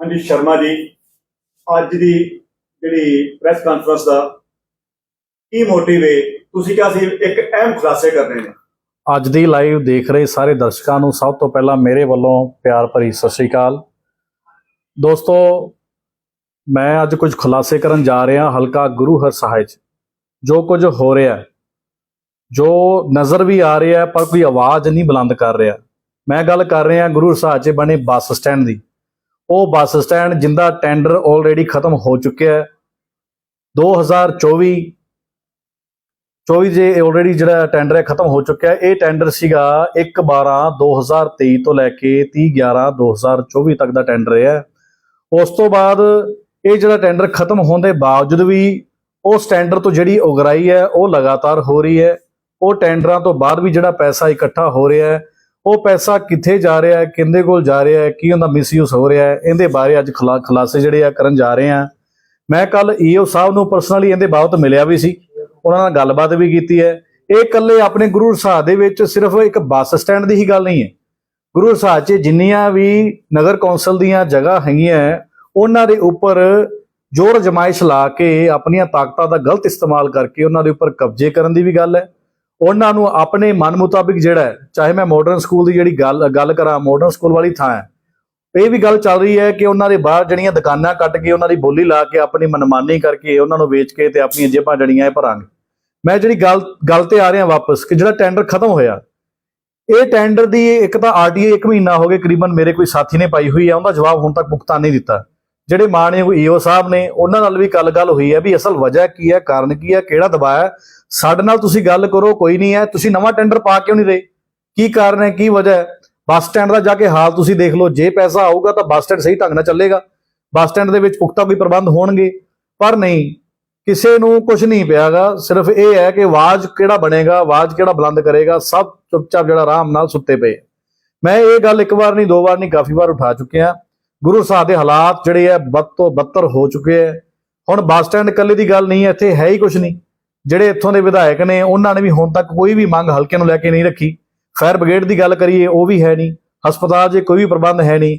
ਹਾਂਜੀ, ਸ਼ਰਮਾ ਜੀ, ਅੱਜ ਦੀ ਜਿਹੜੀ ਪ੍ਰੈਸ ਕਾਨਫਰੰਸ ਦਾ ਕੀ ਮੋਟਿਵ ਹੈ ਤੁਸੀਂ ਕਿਹਾ ਸੀ ਇੱਕ ਅਹਿਮ ਖੁਲਾਸੇ ਕਰਨੇ ਨੇ। ਅੱਜ ਦੀ ਲਾਈਵ ਦੇਖ ਰਹੇ ਸਾਰੇ ਦਰਸ਼ਕਾਂ ਨੂੰ ਸਭ ਤੋਂ ਪਹਿਲਾਂ ਮੇਰੇ ਵੱਲੋਂ ਪਿਆਰ ਭਰੀ ਸਤਿ ਸ਼੍ਰੀ ਅਕਾਲ। ਦੋਸਤੋ, ਮੈਂ ਅੱਜ ਕੁਝ ਖੁਲਾਸੇ ਕਰਨ ਜਾ ਰਿਹਾ ਹਲਕਾ ਗੁਰੂ ਹਰਸਹਾਏ 'ਚ। ਜੋ ਕੁਝ ਹੋ ਰਿਹਾ ਜੋ ਨਜ਼ਰ ਵੀ ਆ ਰਿਹਾ ਪਰ ਕੋਈ ਆਵਾਜ਼ ਨਹੀਂ ਬੁਲੰਦ ਕਰ ਰਿਹਾ। ਮੈਂ ਗੱਲ ਕਰ ਰਿਹਾ ਗੁਰੂ ਸਾਹਿਬ 'ਚ ਬਣੇ ਬੱਸ ਸਟੈਂਡ ਦੀ। ਉਹ ਬੱਸ ਸਟੈਂਡ ਜਿੰਦਾ ਟੈਂਡਰ ਆਲਰੇਡੀ ਖਤਮ ਹੋ ਚੁੱਕਿਆ ਹੈ। 2024 24 ਜੇ ਆਲਰੇਡੀ ਜਿਹੜਾ ਟੈਂਡਰ ਹੈ ਖਤਮ ਹੋ ਚੁੱਕਿਆ ਹੈ। ਇਹ ਟੈਂਡਰ ਸੀਗਾ 1 12 2023 ਤੋਂ ਲੈ ਕੇ 30 11 2024 ਤੱਕ ਦਾ ਟੈਂਡਰ ਹੈ। ਉਸ ਤੋਂ ਬਾਅਦ ਇਹ ਜਿਹੜਾ ਟੈਂਡਰ ਖਤਮ ਹੋਣ ਦੇ ਬਾਵਜੂਦ ਵੀ ਉਸ ਟੈਂਡਰ ਤੋਂ ਜਿਹੜੀ ਉਗਰਾਈ ਹੈ, ਉਹ ਲਗਾਤਾਰ ਹੋ ਰਹੀ ਹੈ। ਉਹ ਟੈਂਡਰਾਂ ਤੋਂ ਬਾਅਦ ਵੀ ਜਿਹੜਾ ਪੈਸਾ ਇਕੱਠਾ ਹੋ ਰਿਹਾ ਹੈ ਉਹ ਪੈਸਾ ਕਿੱਥੇ ਜਾ ਰਿਹਾ ਹੈ ਕਿੰਦੇ ਕੋਲ ਜਾ ਰਿਹਾ ਹੈ, ਕੀ ਉਹਦਾ ਮਿਸਯੂਜ਼ ਹੋ ਰਿਹਾ ਹੈ, ਇਹਦੇ ਬਾਰੇ ਅੱਜ ਖੁਲਾ- ਖੁਲਾਸੇ ਜਿਹੜੇ ਆ ਕਰਨ ਜਾ ਰਹੇ ਆ। ਮੈਂ ਕੱਲ ਈਓ ਸਾਹਿਬ ਨੂੰ ਪਰਸਨਲੀ ਇਹਦੇ ਬਾਬਤ ਮਿਲਿਆ ਵੀ ਸੀ। ਉਹਨਾਂ ਨਾਲ ਗੱਲਬਾਤ ਵੀ ਕੀਤੀ ਹੈ। ਇਹ ਇਕੱਲੇ ਆਪਣੇ ਗੁਰੂ ਸਾਹਿਬ ਦੇ ਵਿੱਚ ਸਿਰਫ ਇੱਕ ਬੱਸ ਸਟੈਂਡ ਦੀ ਹੀ ਗੱਲ ਨਹੀਂ ਹੈ। ਗੁਰੂ ਸਾਹਿਬ 'ਚ ਜਿੰਨੀਆਂ ਵੀ ਨਗਰ ਕੌਂਸਲ ਦੀਆਂ ਜਗ੍ਹਾ ਹੈਗੀਆਂ ਉਹਨਾਂ ਦੇ ਉੱਪਰ ਜ਼ੋਰ ਜਮਾਇਸ਼ ਲਾ ਕੇ ਆਪਣੀਆਂ ਤਾਕਤਾਂ ਦਾ ਗਲਤ ਇਸਤੇਮਾਲ ਕਰਕੇ ਉਹਨਾਂ ਦੇ ਉੱਪਰ ਕਬਜ਼ੇ ਕਰਨ ਦੀ ਵੀ ਗੱਲ ਹੈ। ਉਹਨਾਂ ਨੂੰ ਆਪਣੇ ਮਨ ਮੁਤਾਬਿਕ ਜਿਹੜਾ ਹੈ, ਚਾਹੇ ਮੈਂ ਮਾਡਰਨ ਸਕੂਲ ਦੀ ਜਿਹੜੀ ਗੱਲ ਗੱਲ ਕਰਾਂ ਮਾਡਰਨ ਸਕੂਲ ਵਾਲੀ ਥਾਂ ਹੈ ਇਹ ਵੀ ਗੱਲ ਚੱਲ ਰਹੀ ਹੈ ਕਿ ਉਹਨਾਂ ਦੇ ਬਾਹਰ ਜਿਹੜੀਆਂ ਦੁਕਾਨਾਂ ਕੱਟ ਕੇ ਉਹਨਾਂ ਦੀ ਬੋਲੀ ਲਾ ਕੇ ਆਪਣੀ ਮਨਮਾਨੀ ਕਰਕੇ ਉਹਨਾਂ ਨੂੰ ਵੇਚ ਕੇ ਤੇ ਆਪਣੀਆਂ ਜੇਬਾਂ ਜੜੀਆਂ ਇਹ ਭਰਾਂਗੇ। ਮੈਂ ਜਿਹੜੀ ਗੱਲ ਗੱਲ ਤੇ ਆ ਰਿਹਾ ਵਾਪਸ ਕਿ ਜਿਹੜਾ ਟੈਂਡਰ ਖਤਮ ਹੋਇਆ ਇਹ ਟੈਂਡਰ ਦੀ ਇੱਕ ਤਾਂ ਆਰਟੀਏ 1 ਮਹੀਨਾ ਹੋ ਗਿਆ ਕਰੀਬਨ ਮੇਰੇ ਕੋਈ ਸਾਥੀ ਨੇ ਪਾਈ ਹੋਈ ਹੈ ਉਹਦਾ ਜਵਾਬ ਹੁਣ ਤੱਕ ਭੁਗਤਾਨ ਨਹੀਂ ਦਿੱਤਾ। ਜਿਹੜੇ ਮਾਨਯੋਗ ਈਓ ਸਾਹਿਬ ਨੇ, ਉਹਨਾਂ ਨਾਲ ਵੀ ਗੱਲ ਗੱਲ ਹੋਈ ਹੈ ਵੀ ਅਸਲ ਵਜ੍ਹਾ ਕੀ ਹੈ, ਕਾਰਨ ਕੀ ਹੈ, ਕਿਹੜਾ ਦਬਾਅ ਹੈ। ਸਾਡੇ ਨਾਲ ਤੁਸੀਂ ਗੱਲ ਕਰੋ, ਕੋਈ ਨਹੀਂ ਹੈ। ਤੁਸੀਂ ਨਵਾਂ ਟੈਂਡਰ ਪਾ ਕਿਉਂ ਨਹੀਂ ਰਹੇ? ਕੀ ਕਾਰਨ ਹੈ, ਕੀ ਵਜ੍ਹਾ ਹੈ? ਬੱਸ ਸਟੈਂਡ ਦਾ ਜਾ ਕੇ ਹਾਲ ਤੁਸੀਂ ਦੇਖ ਲਓ। ਜੇ ਪੈਸਾ ਆਊਗਾ ਤਾਂ ਬੱਸ ਸਟੈਂਡ ਸਹੀ ਢੰਗ ਨਾਲ ਚੱਲੇਗਾ। ਬੱਸ ਸਟੈਂਡ ਦੇ ਵਿੱਚ ਪੁਖਤਾ ਕੋਈ ਪ੍ਰਬੰਧ ਹੋਣਗੇ। ਪਰ ਨਹੀਂ, ਕਿਸੇ ਨੂੰ ਕੁਝ ਨਹੀਂ ਪਿਆਗਾ। ਸਿਰਫ ਇਹ ਹੈ ਕਿ ਆਵਾਜ਼ ਕਿਹੜਾ ਬਣੇਗਾ, ਆਵਾਜ਼ ਕਿਹੜਾ ਬੁਲੰਦ ਕਰੇਗਾ, ਸਭ ਚੁੱਪਚਾਪ ਜਿਹੜਾ ਆਰਾਮ ਨਾਲ ਸੁੱਤੇ ਪਏ। ਮੈਂ ਇਹ ਗੱਲ ਇੱਕ ਵਾਰ ਨਹੀਂ, ਦੋ ਵਾਰ ਨਹੀਂ, ਕਾਫੀ ਵਾਰ ਉਠਾ ਚੁੱਕਿਆ। ਗੁਰੂ ਸਾਹਿਬ ਦੇ ਹਾਲਾਤ ਜਿਹੜੇ ਆ ਬਦ ਤੋਂ ਬੱਤਰ ਹੋ ਚੁੱਕੇ ਹੈ ਹੁਣ ਬੱਸ ਸਟੈਂਡ ਇਕੱਲੇ ਦੀ ਗੱਲ ਨਹੀਂ ਹੈ ਇੱਥੇ ਹੈ ਹੀ ਕੁਝ ਨਹੀਂ। ਜਿਹੜੇ ਇੱਥੋਂ ਦੇ ਵਿਧਾਇਕ ਨੇ, ਉਹਨਾਂ ਨੇ ਵੀ ਹੁਣ ਤੱਕ ਕੋਈ ਵੀ ਮੰਗ ਹਲਕੇ ਨੂੰ ਲੈ ਕੇ ਨਹੀਂ ਰੱਖੀ। ਫਾਇਰ ਬ੍ਰਿਗੇਡ ਦੀ ਗੱਲ ਕਰੀਏ, ਉਹ ਵੀ ਹੈ ਨਹੀਂ। ਹਸਪਤਾਲ 'ਚ ਕੋਈ ਵੀ ਪ੍ਰਬੰਧ ਹੈ ਨਹੀਂ।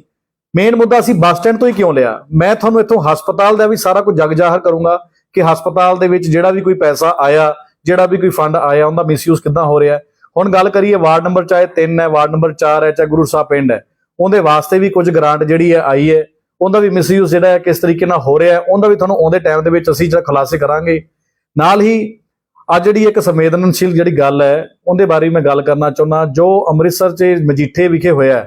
ਮੇਨ ਮੁੱਦਾ ਅਸੀਂ ਬੱਸ ਸਟੈਂਡ ਤੋਂ ਹੀ ਕਿਉਂ ਲਿਆ? ਮੈਂ ਤੁਹਾਨੂੰ ਇੱਥੋਂ ਹਸਪਤਾਲ ਦਾ ਵੀ ਸਾਰਾ ਕੁਝ ਜਗ ਜ਼ਾਹਰ ਕਰੂੰਗਾ ਕਿ ਹਸਪਤਾਲ ਦੇ ਵਿੱਚ ਜਿਹੜਾ ਵੀ ਕੋਈ ਪੈਸਾ ਆਇਆ, ਜਿਹੜਾ ਵੀ ਕੋਈ ਫੰਡ ਆਇਆ, ਉਹਦਾ ਮਿਸਯੂਜ਼ ਕਿੱਦਾਂ ਹੋ ਰਿਹਾ। ਹੁਣ ਗੱਲ ਕਰੀਏ ਵਾਰਡ ਨੰਬਰ ਚਾਹੇ 3 ਹੈ, ਵਾਰਡ ਨੰਬਰ 4 ਹੈ, ਚਾਹੇ ਗੁਰੂ ਸਾਹਿਬ ਪਿੰਡ ਹੈ। ਉਹਦੇ ਵਾਸਤੇ ਵੀ ਕੁਝ ਗ੍ਰਾਂਟ ਜਿਹੜੀ ਹੈ ਆਈ ਹੈ, ਉਹਦਾ ਵੀ ਮਿਸਯੂਜ਼ ਜਿਹੜਾ ਹੈ ਕਿਸ ਤਰੀਕੇ ਨਾਲ ਹੋ ਰਿਹਾ ਹੈ, ਉਹਦਾ ਵੀ ਤੁਹਾਨੂੰ ਆਉਂਦੇ ਟਾਈਮ ਦੇ ਵਿੱਚ ਅਸੀਂ ਜਿਹੜਾ ਖੁਲਾਸੇ ਕਰਾਂਗੇ। ਨਾਲ ਹੀ ਅੱਜ ਜਿਹੜੀ ਇੱਕ ਸੰਵੇਦਨਸ਼ੀਲ ਜਿਹੜੀ ਗੱਲ ਹੈ, ਉਹਦੇ ਬਾਰੇ ਮੈਂ ਗੱਲ ਕਰਨਾ ਚਾਹੁੰਦਾ, ਜੋ ਅੰਮ੍ਰਿਤਸਰ 'ਚ ਮਜੀਠੇ ਵਿਖੇ ਹੋਇਆ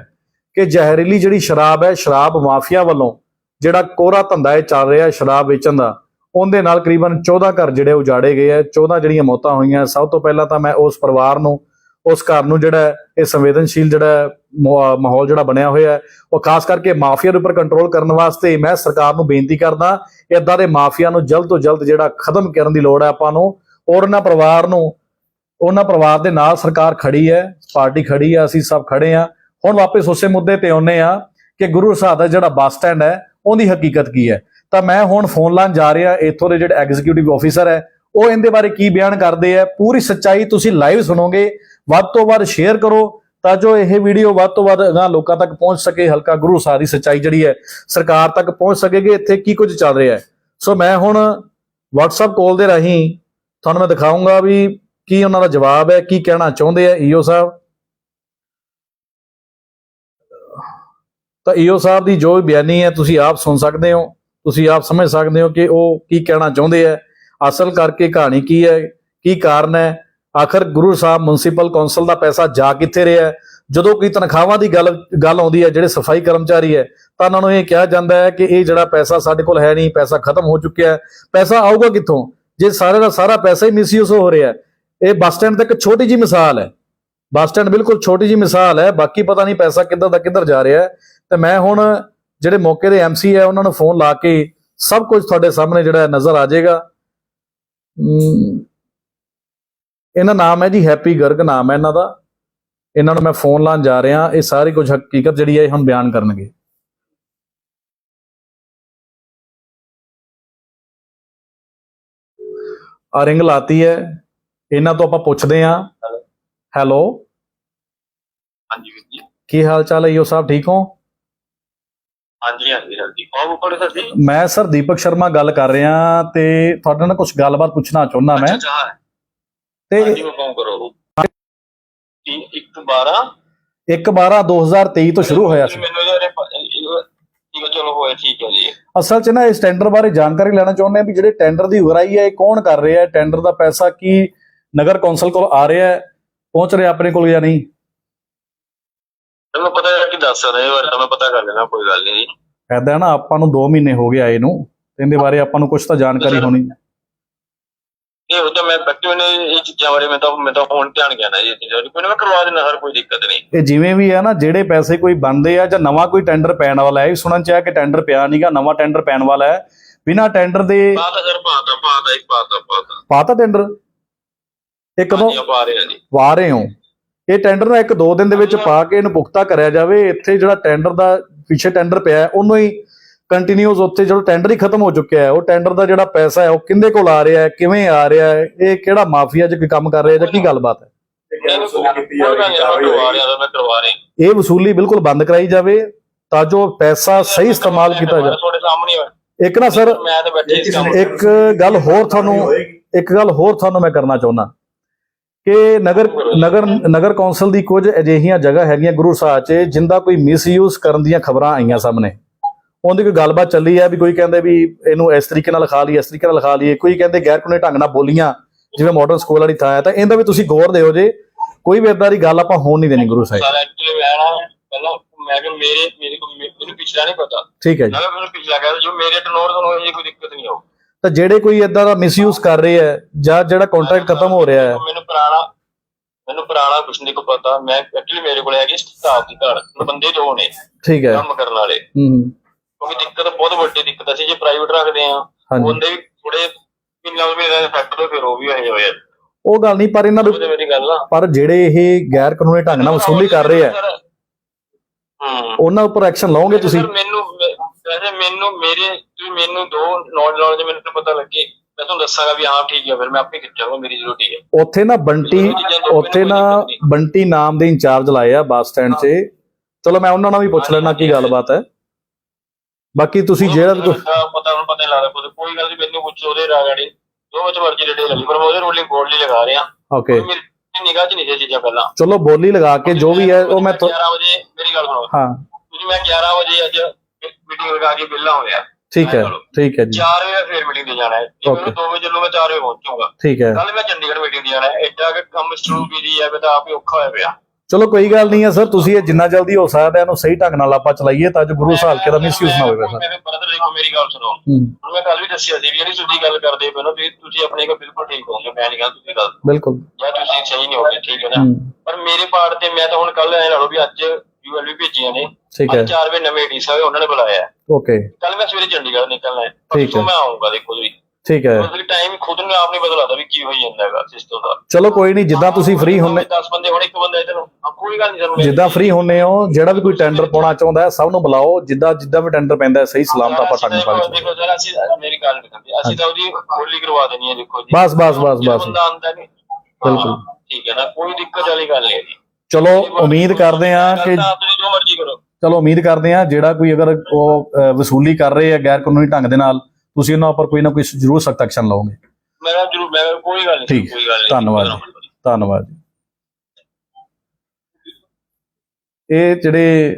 ਕਿ ਜ਼ਹਿਰੀਲੀ ਜਿਹੜੀ ਸ਼ਰਾਬ ਹੈ, ਸ਼ਰਾਬ ਮਾਫੀਆ ਵੱਲੋਂ ਜਿਹੜਾ ਕੋਰਾ ਧੰਦਾ ਇਹ ਚੱਲ ਰਿਹਾ ਹੈ ਸ਼ਰਾਬ ਵੇਚਣ ਦਾ, ਉਹਦੇ ਨਾਲ ਕਰੀਬਨ 14 ਘਰ ਜਿਹੜੇ ਉਜਾੜੇ ਗਏ ਆ 14 ਜਿਹੜੀਆਂ ਮੌਤਾਂ ਹੋਈਆਂ, ਸਭ ਤੋਂ ਪਹਿਲਾਂ ਤਾਂ ਮੈਂ ਉਸ ਪਰਿਵਾਰ ਨੂੰ ਉਸ ਘਰ ਨੂੰ ਜਿਹੜਾ ਇਹ ਸੰਵੇਦਨਸ਼ੀਲ ਜਿਹੜਾ ਮਾਹੌਲ ਜਿਹੜਾ ਬਣਿਆ ਹੋਇਆ ਉਹ ਖਾਸ ਕਰਕੇ ਮਾਫੀਆ ਦੇ ਉੱਪਰ ਕੰਟਰੋਲ ਕਰਨ ਵਾਸਤੇ ਮੈਂ ਸਰਕਾਰ ਨੂੰ ਬੇਨਤੀ ਕਰਦਾ ਇਦਾਂ ਦੇ ਮਾਫੀਆ ਨੂੰ ਜਲਦ ਤੋਂ ਜਲਦ ਜਿਹੜਾ ਖਤਮ ਕਰਨ ਦੀ ਲੋੜ ਹੈ ਆਪਾਂ ਨੂੰ, ਔਰ ਉਹਨਾਂ ਪਰਿਵਾਰ ਨੂੰ, ਉਹਨਾਂ ਪਰਿਵਾਰ ਦੇ ਨਾਲ ਸਰਕਾਰ ਖੜੀ ਹੈ, ਪਾਰਟੀ ਖੜੀ ਹੈ, ਅਸੀਂ ਸਭ ਖੜੇ ਆ ਹੁਣ ਵਾਪਸ ਉਸੇ ਮੁੱਦੇ ਤੇ ਆਉਨੇ ਆ ਕਿ ਗੁਰੂ ਸਾਹਿਬ ਦਾ ਜਿਹੜਾ ਬੱਸ ਸਟੈਂਡ ਹੈ, ਉਹਦੀ ਹਕੀਕਤ ਕੀ ਹੈ। ਤਾਂ ਮੈਂ ਹੁਣ ਫੋਨ ਲਾਉਣ ਜਾ ਰਿਹਾ, ਇੱਥੋਂ ਦੇ ਜਿਹੜੇ ਐਗਜ਼ੀਕਿਊਟਿਵ ਆਫੀਸਰ ਹੈ, ਉਹ ਇਹਦੇ ਬਾਰੇ ਕੀ ਬਿਆਨ ਕਰਦੇ ਆ ਪੂਰੀ ਸੱਚਾਈ ਤੁਸੀਂ ਲਾਈਵ ਸੁਣੋਗੇ ਵੱਧ ਤੋਂ ਵੱਧ ਸ਼ੇਅਰ ਕਰੋ ਤਾਂ ਜੋ ਇਹ ਵੀਡੀਓ ਵੱਧ ਤੋਂ ਵੱਧ ਅਗਾਂਹ ਲੋਕਾਂ ਤੱਕ ਪਹੁੰਚ ਸਕੇ, ਹਲਕਾ ਗੁਰੂ ਸਾਹਿਬ ਦੀ ਸੱਚਾਈ ਜਿਹੜੀ ਹੈ, ਸਰਕਾਰ ਤੱਕ ਪਹੁੰਚ ਸਕੇਗੀ, ਇੱਥੇ ਕੀ ਕੁਝ ਚੱਲ ਰਿਹਾ ਹੈ। ਸੋ ਮੈਂ ਹੁਣ WhatsApp ਕਾਲ ਦੇ ਰਾਹੀਂ ਤੁਹਾਨੂੰ ਮੈਂ ਦਿਖਾਉਂਗਾ ਵੀ ਕੀ ਉਹਨਾਂ ਦਾ ਜਵਾਬ ਹੈ, ਕੀ ਕਹਿਣਾ ਚਾਹੁੰਦੇ ਆ ਈਓ ਸਾਹਿਬ। ਤਾਂ ਈਓ ਸਾਹਿਬ ਦੀ ਜੋ ਵੀ ਬਿਆਨੀ ਹੈ, ਤੁਸੀਂ ਆਪ ਸੁਣ ਸਕਦੇ ਹੋ, ਤੁਸੀਂ ਆਪ ਸਮਝ ਸਕਦੇ ਹੋ ਕਿ ਉਹ ਕੀ ਕਹਿਣਾ ਚਾਹੁੰਦੇ ਆ ਅਸਲ ਕਰਕੇ ਕਹਾਣੀ ਕੀ ਹੈ, ਕੀ ਕਾਰਨ ਹੈ ਆਖਰ ਗੁਰੂ ਸਾਹਿਬ ਮਿਊਨਿਸਪਲ ਕੌਂਸਲ ਦਾ ਪੈਸਾ ਜਾ ਕਿੱਥੇ ਰਿਹਾ ਹੈ? ਜਦੋਂ ਕੋਈ ਤਨਖਾਹਾਂ ਦੀ ਗੱਲ ਗੱਲ ਆਉਂਦੀ ਹੈ, ਜਿਹੜੇ ਸਫ਼ਾਈ ਕਰਮਚਾਰੀ ਹੈ, ਤਾਂ ਉਹਨਾਂ ਨੂੰ ਇਹ ਕਿਹਾ ਜਾਂਦਾ ਹੈ ਕਿ ਇਹ ਜਿਹੜਾ ਪੈਸਾ ਸਾਡੇ ਕੋਲ ਹੈ ਨਹੀਂ, ਪੈਸਾ ਖਤਮ ਹੋ ਚੁੱਕਿਆ ਹੈ। ਪੈਸਾ ਆਊਗਾ ਕਿੱਥੋਂ? ਜੇ ਸਾਰੇ ਦਾ ਸਾਰਾ ਪੈਸਾ ਹੀ ਮਿਸਯੂਜ਼ ਹੋ ਰਿਹਾ ਹੈ। ਇਹ ਬੱਸ ਸਟੈਂਡ ਤੇ ਇੱਕ ਛੋਟੀ ਜੀ ਮਿਸਾਲ ਹੈ। ਬੱਸ ਸਟੈਂਡ ਬਿਲਕੁਲ ਛੋਟੀ ਜੀ ਮਿਸਾਲ ਹੈ। ਬਾਕੀ ਪਤਾ ਨਹੀਂ ਪੈਸਾ ਕਿੱਧਰ ਦਾ ਕਿੱਧਰ ਜਾ ਰਿਹਾ ਹੈ। ਤੇ ਮੈਂ ਹੁਣ ਜਿਹੜੇ ਮੌਕੇ ਦੇ ਐਮਸੀ ਹੈ, ਉਹਨਾਂ ਨੂੰ ਫੋਨ ਲਾ ਕੇ ਸਭ ਕੁਝ ਤੁਹਾਡੇ ਸਾਹਮਣੇ ਜਿਹੜਾ ਨਜ਼ਰ ਆ ਜਾਏਗਾ। ਇਹਨਾਂ ਨਾਮ ਹੈ ਜੀ ਹੈਪੀ ਗਰਗ ਨਾਮ ਹੈ ਇਹਨਾਂ ਦਾ। ਇਹਨਾਂ ਨੂੰ ਮੈਂ ਫੋਨ ਲਾਉਣ ਜਾ ਰਿਹਾ ਇਹ ਸਾਰੀ ਕੁਝ ਹਕੀਕਤ ਜਿਹੜੀ ਹੈ ਹੁਣ ਬਿਆਨ ਕਰਨਗੇ। ਆ ਰਿੰਗ ਲਾਤੀ ਹੈ ਇਹਨਾਂ ਤੋਂ ਆਪਾਂ ਪੁੱਛਦੇ ਹਾਂ। ਹੈਲੋ। ਹਾਂਜੀ ਵੀਰ ਜੀ। ਕੀ ਹਾਲ ਚਾਲ ਹੈ ਈਓ ਸਾਹਿਬ ਠੀਕ ਹੋ? ਹਾਂਜੀ ਹਾਂਜੀ ਸਰ ਜੀ ਕੌਣ ਬੋਲ ਸਰ ਜੀ? ਮੈਂ ਸਰ ਦੀਪਕ ਸ਼ਰਮਾ ਗੱਲ ਕਰ ਰਿਹਾ ਤੇ ਤੁਹਾਡੇ ਨਾਲ ਕੁਝ ਗੱਲਬਾਤ ਪੁੱਛਣਾ ਚਾਹੁੰਦਾ ਮੈਂ। ਤੇ ਹਾਂਜੀ ਮੈਂ ਫੋਨ ਕਰੋ। ਤੀ 1 12 1 12 2023 ਤੋਂ ਸ਼ੁਰੂ ਹੋਇਆ ਸੀ। ਮੈਨੂੰ ਯਾਰ ਇਹ ਹੈ ਚਲੋ ਹੋਇਆ ਠੀਕ ਹੈ ਜੀ। ਅਸਲ 'ਚ ਨਾ ਇਸ ਟੈਂਡਰ ਬਾਰੇ ਜਾਣਕਾਰੀ ਲੈਣਾ ਚਾਹੁੰਦੇ ਆ ਵੀ ਜਿਹੜੇ ਟੈਂਡਰ ਦੀ ਉਗਰਾਈ ਹੈ ਇਹ ਕੌਣ ਕਰ ਰਿਹਾ ਹੈ? ਟੈਂਡਰ ਦਾ ਪੈਸਾ ਕੀ ਨਗਰ ਕੌਂਸਲ ਕੋਲ ਆ ਰਿਹਾ ਹੈ? ਪਹੁੰਚ ਰਿਹਾ ਆਪਣੇ ਕੋਲ ਜਾਂ ਨਹੀਂ? ਮੈਨੂੰ ਪਤਾ ਹੈ ਕਿ ਦੱਸ ਇਹ ਬਾਰੇ ਤਾਂ ਮੈਂ ਪਤਾ ਕਰ ਲੈਣਾ ਕੋਈ ਗੱਲ ਨਹੀਂ ਜੀ। ਐਦਾਂ ਨਾ ਆਪਾਂ ਨੂੰ 2 ਮਹੀਨੇ ਹੋ ਗਏ ਆਏ ਨੂੰ ਇਹਦੇ ਬਾਰੇ ਆਪਾਂ ਨੂੰ ਕੁਝ ਤਾਂ ਜਾਣਕਾਰੀ ਹੋਣੀ। ਇਹ ਉਹ ਤਾਂ ਮੈਂ ਬੱਚੇ ਨੇ ਇਹ ਚੀਜ਼ਾਂ ਬਾਰੇ ਮੈਂ ਤਾਂ ਮੈਂ ਤਾਂ ਹੁਣ ਧਿਆਨ ਗਿਆ ਨਾ ਜੀ ਇਹ ਚੀਜ਼ਾਂ ਕੋਈ ਨਾ ਮੈਂ ਕਰਵਾ ਦੇਣਾ ਹਰ ਕੋਈ ਦਿੱਕਤ ਨਹੀਂ। ਇਹ ਜਿਵੇਂ ਵੀ ਹੈ ਨਾ ਜਿਹੜੇ ਪੈਸੇ ਕੋਈ ਬਣਦੇ ਆ ਜਾਂ ਨਵਾਂ ਕੋਈ ਟੈਂਡਰ ਪੈਣ ਵਾਲਾ ਹੈ ਇਹ ਸੁਣਨ ਚ ਆਇਆ ਕਿ ਟੈਂਡਰ ਪਿਆ ਨਹੀਂਗਾ ਨਵਾਂ ਟੈਂਡਰ ਪੈਣ ਵਾਲਾ ਹੈ। ਬਿਨਾਂ ਟੈਂਡਰ ਦੇ ਪਾਤਾ ਸਰ ਪਾਤਾ ਪਾਤਾ ਇੱਕ ਪਾਤਾ ਪਾਤਾ। ਪਾਤਾ ਟੈਂਡਰ ਇਹ ਕਦੋਂ ਪਾ ਰਹੇ ਹਾਂ ਜੀ। ਵਾ ਰਹੇ ਹੋ? ਇਹ ਟੈਂਡਰ ਨਾ ਇੱਕ ਦੋ ਦਿਨ ਦੇ ਵਿੱਚ ਪਾ ਕੇ ਇਹਨੂੰ ਪੁਖਤਾ ਕਰਿਆ ਜਾਵੇ। ਇੱਥੇ ਜਿਹੜਾ ਟੈਂਡਰ ਦਾ ਪਿੱਛੇ ਟੈਂਡਰ ਪਿਆ ਉਹਨੂੰ ਹੀ ਕੰਟੀਨਿਊਸ ਉੱਥੇ ਜਦੋਂ ਟੈਂਡਰ ਹੀ ਖਤਮ ਹੋ ਚੁੱਕਿਆ ਹੈ ਉਹ ਟੈਂਡਰ ਦਾ ਜਿਹੜਾ ਪੈਸਾ ਹੈ ਉਹ ਕਿੰਦੇ ਕੋਲ ਆ ਰਿਹਾ ਹੈ ਕਿਵੇਂ ਆ ਰਿਹਾ ਹੈ ਇਹ ਕਿਹੜਾ ਮਾਫੀਆ ਕੋਈ ਕੰਮ ਕਰ ਰਿਹਾ ਜਾਂ ਕੀ ਗੱਲਬਾਤ ਹੈ? ਇਹ ਵਸੂਲੀ ਬਿਲਕੁਲ ਬੰਦ ਕਰਾਈ ਜਾਵੇ ਤਾਂ ਜੋ ਪੈਸਾ ਸਹੀ ਇਸਤੇਮਾਲ ਕੀਤਾ ਜਾਵੇ। ਤੁਹਾਡੇ ਸਾਹਮਣੇ ਹੋਇਆ। ਇੱਕ ਨਾ ਸਰ ਮੈਂ ਤਾਂ ਬੈਠੇ ਇਸ ਕੰਮ ਇੱਕ ਗੱਲ ਹੋਰ ਤੁਹਾਨੂੰ। ਇੱਕ ਗੱਲ ਹੋਰ ਤੁਹਾਨੂੰ ਮੈਂ ਕਰਨਾ ਚਾਹੁੰਦਾ ਕਿ ਨਗਰ ਨਗਰ ਨਗਰ ਕੌਂਸਲ ਦੀ ਕੁਝ ਅਜਿਹੀਆਂ ਜਗ੍ਹਾ ਹੈਗੀਆਂ ਗੁਰੂ ਸਾਹਿਬ 'ਚ ਜਿੰਦਾ ਕੋਈ ਮਿਸਯੂਜ਼ ਕਰਨ ਦੀਆਂ ਖਬਰਾਂ ਆਈਆਂ ਸਾਹਮਣੇ। ਉਹਦੀ ਕੋਈ ਗੱਲਬਾਤ ਚੱਲੀ ਹੈ ਵੀ ਕੋਈ ਕਹਿੰਦੇ ਵੀ ਇਹਨੂੰ ਇਸ ਤਰੀਕੇ ਨਾਲ ਲਿਖਾ ਲਈਏ ਇਸ ਤਰੀਕੇ ਨਾਲ ਲਿਖਾ ਲਈਏ ਕੋਈ ਕਹਿੰਦੇ ਗੈਰ ਕਾਨੂੰਨੀ ਢੰਗ ਨਾਲ ਬੋਲੀਆਂ ਜਿਵੇਂ ਮਾਡਰਨ ਸਕੂਲ ਵਾਲੀ ਥਾਂ ਹੈ ਤਾਂ ਇਹਦਾ ਵੀ ਤੁਸੀਂ ਗੌਰ ਦਿਓ ਜੇ ਕੋਈ ਵੀ ਏਦਾਂ ਦੀ ਗੱਲ ਆਪਾਂ ਹੋਣ ਨਹੀਂ ਦੇਣੀ ਗੁਰੂ ਸਾਹਿਬ। ਸਾਰਾ ਐਕਚੁਅਲੀ ਮੈਂ ਨਾ ਪਹਿਲਾਂ ਮੈਂ ਕਿ ਮੇਰੇ ਮੇਰੇ ਕੋਲ ਮੇ- ਮੈਨੂੰ ਪਿਛਲਾ ਨਹੀਂ ਪਤਾ। ਠੀਕ ਹੈ ਜੀ। ਮੈਂ ਪਿਛਲਾ ਕਹਿੰਦਾ ਜੋ ਮੇਰੇ ਟਨੋਰ ਤੋਂ ਇਹ ਕੋਈ ਦਿੱਕਤ ਨਹੀਂ ਆਉ ਤਾਂ ਜਿਹੜੇ ਕੋਈ ਏਦਾਂ ਦਾ ਮਿਸਯੂਜ਼ ਕਰ ਰਹੇ ਹੈ ਜਾਂ ਜਿਹੜਾ ਕੰਟਰੈਕਟ ਖਤਮ ਹੋ ਰਿਹਾ ਹੈ। ਮੈਨੂੰ ਪੁਰਾਣਾ ਮੈਨੂੰ ਪੁਰਾਣਾ ਕੁਛ ਨਹੀਂ ਕੋ ਪਤਾ। ਮੈਂ ਐਕਚੁਅਲੀ ਮੇਰੇ ਕੋਲ ਹੈਗੀ ਸਟਾਫ ਦੀ ਘਰ ਬੰਦੇ ਦੋ ਨੇ ਠੀਕ ਹੈ। ਕੰਮ ਕਰਨ ਵਾਲੇ। ਹੂੰ, ਕਿਉਂਕਿ ਦਿੱਕਤ ਬਹੁਤ ਵੱਡੀ ਦਿੱਕਤ ਸੀ ਜੇ ਪ੍ਰਾਈਵੇਟ ਰੱਖਦੇ ਆ ਹਾਂਜੀ। ਉਹਦੇ ਵੀ ਥੋੜੇ ਕਿੰਨਾ ਵੀ ਦਾ ਇਫੈਕਟ ਤੋਂ ਫਿਰ ਉਹ ਵੀ ਹੋਏ ਆ ਉਹ ਗੱਲ ਨਹੀਂ ਪਰ ਇਹਨਾਂ ਦੇ ਉਹਦੇ ਮੇਰੀ ਗੱਲ ਆ। ਪਰ ਜਿਹੜੇ ਇਹ ਗੈਰ ਕਾਨੂੰਨੀ ਢੰਗ ਨਾਲ ਵਸੂਲੀ ਕਰ ਰਹੇ ਆ ਹੂੰ। ਉਹਨਾਂ ਉੱਪਰ ਐਕਸ਼ਨ ਲਓਗੇ ਤੁਸੀਂ? ਸਰ, ਮੈਨੂੰ ਵੈਸੇ ਮੈਨੂੰ ਮੇਰੇ ਤੁਸੀਂ ਮੈਨੂੰ ਦੋ ਨੌਜਵਾਨ ਜੇ ਮੈਨੂੰ ਪਤਾ ਲੱਗੇ ਮੈਂ ਤੁਹਾਨੂੰ ਦੱਸਾਂਗਾ ਵੀ ਹਾਂ ਠੀਕ ਹੈ ਫਿਰ ਮੈਂ ਆਪੇ ਖਿੱਚਾਂਗਾ ਮੇਰੀ ਡਿਊਟੀ ਹੈ ਉੱਥੇ ਨਾ ਬੰਟੀ ਉੱਥੇ ਨਾ ਬੰਟੀ ਨਾਮ ਦੇ ਇੰਚਾਰਜ ਲਾਏ ਆ ਬੱਸ ਸਟੈਂਡ 'ਚ। ਚਲੋ ਮੈਂ ਉਹਨਾਂ ਨਾਲ ਵੀ ਪੁੱਛ ਲੈਣਾ ਕੀ ਗੱਲਬਾਤ ਹੈ। ਬਾਕੀ ਤੁਸੀਂ ਜਿਹੜਾ ਪਤਾ ਪਤਾ ਹੁਣ ਪਤਾ ਨਹੀਂ ਲੱਗਦਾ ਕੋਈ- ਗੱਲ ਨਹੀਂ ਮੈਨੂੰ ਪੁੱਛੋ ਉਹਦੇ ਰਾਗੜੀ ਜੋ ਵਿੱਚ ਮਰਜ਼ੀ ਰੇਡੇ ਲੱਗੀ ਪਰ ਮੈਂ ਉਹਦੇ ਰੋਲਿੰਗ ਬੋਰਡ ਲਈ ਲਗਾ ਰਿਹਾ। ਓਕੇ ਮੇਰੀ ਨਿਗਾਹ 'ਚ ਨਹੀਂ ਇਹ ਚੀਜ਼ਾਂ ਪਹਿਲਾਂ। ਚਲੋ ਬੋਲੀ ਲਗਾ ਕੇ ਜੋ ਵੀ ਹੈ ਉਹ ਮੈਂ ਤੁ- 11 ਵਜੇ ਮੇਰੀ ਗੱਲ ਸੁਣੋ। ਹਾਂ। ਤੁਸੀਂ ਮੈਂ 11 ਵਜੇ ਅੱਜ ਮੀਟਿੰਗ ਲਗਾ ਕੇ ਵਿਹਲਾ ਹੋਇਆ ਠੀਕ ਹੈ ਠੀਕ ਹੈ ਜੀ। 4 ਵਜੇ ਫੇਰ ਮੀਟਿੰਗ ਤੇ ਜਾਣਾ ਹੈ। ਜੇ Okay. ਮੈਨੂੰ 2 ਵਜੇ ਚੱਲੂ ਮੈਂ 4 ਵਜੇ ਪਹੁੰਚੂਗਾ। ਠੀਕ ਹੈ। ਕੱਲ ਮੈਂ ਚੰਡੀਗੜ੍ਹ ਮੀਟਿੰਗ ਤੇ ਜਾਣਾ ਹੈ। ਐਡਾ ਕਿ ਕੰਮ ਸ਼ੁਰੂ ਕੀਤੀ ਹੈ ਮੈਂ ਤਾਂ ਆਪ ਹੀ ਔਖਾ ਹੋਇਆ ਪਿਆ। ਚਲੋ ਕੋਈ ਗੱਲ ਨਹੀਂ ਹੈ ਸਰ ਤੁਸੀਂ ਇਹ ਜਿੰਨਾ ਜਲਦੀ ਹੋ ਸਕਦਾ ਇਹਨੂੰ ਸਹੀ ਢੰਗ ਨਾਲ ਆਪਾਂ ਚਲਾਈਏ ਤਾਂ ਜੋ ਗੁਰੂ ਸਾਹਿਬ ਦਾ ਮਿਸਯੂਜ਼ ਨਾ ਹੋਵੇ ਸਰ। ਮੇਰੇ ਬ੍ਰਦਰ ਦੇਖੋ ਮੇਰੀ ਗੱਲ ਸੁਣੋ। ਹੁਣ ਮੈਂ ਕੱਲ ਵੀ ਦੱਸਿਆ ਸੀ ਵੀ ਜਿਹੜੀ ਤੁਸੀਂ ਗੱਲ ਕਰਦੇ ਪਏ ਨਾ ਤੁਸੀਂ ਤੁਸੀਂ ਆਪਣੇ ਕੋਲ ਬਿਲਕੁਲ ਠੀਕ ਹੋਗੇ ਮੈਂ ਨਹੀਂ ਗੱਲ ਤੁਸੀਂ ਗੱਲ ਬਿਲਕੁਲ। ਜਾਂ ਤੁਸੀਂ ਸਹੀ ਨਹੀਂ ਹੋਗੇ ਠੀਕ ਹੈ ਨਾ? ਹੂੰ। ਪਰ ਮੇਰੇ ਪਾਰਟ ਤੇ ਮੈਂ ਤਾਂ ਹੁਣ ਕੱਲ ਐ ਲਾ ਲਓ ਵੀ ਅੱਜ ਯੂਐਲਵੀ ਭੇਜੀਆਂ ਨੇ। ਠੀਕ ਹੈ। ਅੱਜ 4 ਵਜੇ ਨਵੇਂ ਉਹਨਾਂ ਨੇ ਬੁਲਾਇਆ। ਓਕੇ। ਕੱਲ ਮੈਂ ਸਵੇਰੇ ਚੰਡੀਗੜ੍ਹ ਨਿਕਲਣਾ ਹੈ। ਪਰਸੋਂ। ਮੈਂ ਆਉਂਗਾ ਦੇਖੋ ਜੀ। ਠੀਕ ਹੈ। ਉਸ ਟਾਈਮ ਖੁਦ ਨੂੰ ਆਪ ਨਹੀਂ ਬਦਲਾਦਾ ਵੀ ਕੀ ਹੋਈ ਜਾਂਦਾ ਹੈਗਾ ਸਿਸਟਮ ਦਾ। ਚਲੋ ਕੋਈ ਨਹੀਂ ਜਿੱਦਾਂ ਤੁਸੀਂ ਫ੍ਰੀ ਹੁੰਨੇ 10 ਬੰਦੇ ਹੁਣ ਇੱਕ ਬੰਦਾ ਇਧਰ ਕੋਈ ਗੱਲ ਨਹੀਂ ਸਰ ਜਿੱਦਾਂ ਫ੍ਰੀ ਹੁੰਨੇ ਹੋ ਜਿਹੜਾ ਵੀ ਕੋਈ ਟੈਂਡਰ ਪਾਉਣਾ ਚਾਹੁੰਦਾ ਹੈ ਸਭ ਨੂੰ ਬੁਲਾਓ। ਜਿੱਦਾਂ ਜਿੱਦਾਂ ਵੀ ਟੈਂਡਰ ਪੈਂਦਾ ਹੈ ਸਹੀ ਸਲਾਮਤ ਆਪਾਂ ਢੰਗ ਨਾਲ ਪਾਣੀ ਦੇਖੋ ਸਰ ਅਸੀਂ ਮੇਰੀ ਗੱਲ ਨਹੀਂ ਕਰਦੇ ਅਸੀਂ ਤਾਂ ਉਹਦੀ ਬੋਲੀ ਕਰਵਾ ਦੇਣੀ ਹੈ ਦੇਖੋ ਜੀ। ਬਸ ਬਸ ਬਸ ਬਸ। ਬਿਲਕੁਲ। ਠੀਕ ਹੈ ਨਾ ਕੋਈ ਦਿੱਕਤ ਵਾਲੀ ਗੱਲ ਨਹੀਂ ਹੈ ਜੀ ਚਲੋ ਉਮੀਦ ਕਰਦੇ ਆ ਕਿ ਤੁਸੀਂ ਜੋ ਮਰਜ਼ੀ ਕਰੋ। ਚਲੋ ਉਮੀਦ ਕਰਦੇ ਆ ਜਿਹੜਾ ਕੋਈ ਅਗਰ ਉਹ ਵਸੂਲੀ ਕਰ ਰਹੇ ਆ ਗੈਰ ਕਾਨੂੰਨੀ ਢੰਗ ਦੇ ਨਾਲ ਤੁਸੀਂ ਉਹਨਾਂ ਉੱਪਰ ਕੋਈ ਨਾ ਕੋਈ ਜ਼ਰੂਰ ਸਖਤ ਐਕਸ਼ਨ ਲਓਗੇ। ਮੈਂ ਜਰੂਰ ਮੈਂ ਕੋਈ ਗੱਲ ਨਹੀਂ ਠੀਕ। ਕੋਈ ਗੱਲ ਨਹੀਂ। ਧੰਨਵਾਦ ਜੀ। ਧੰਨਵਾਦ ਜੀ। ਇਹ ਜਿਹੜੇ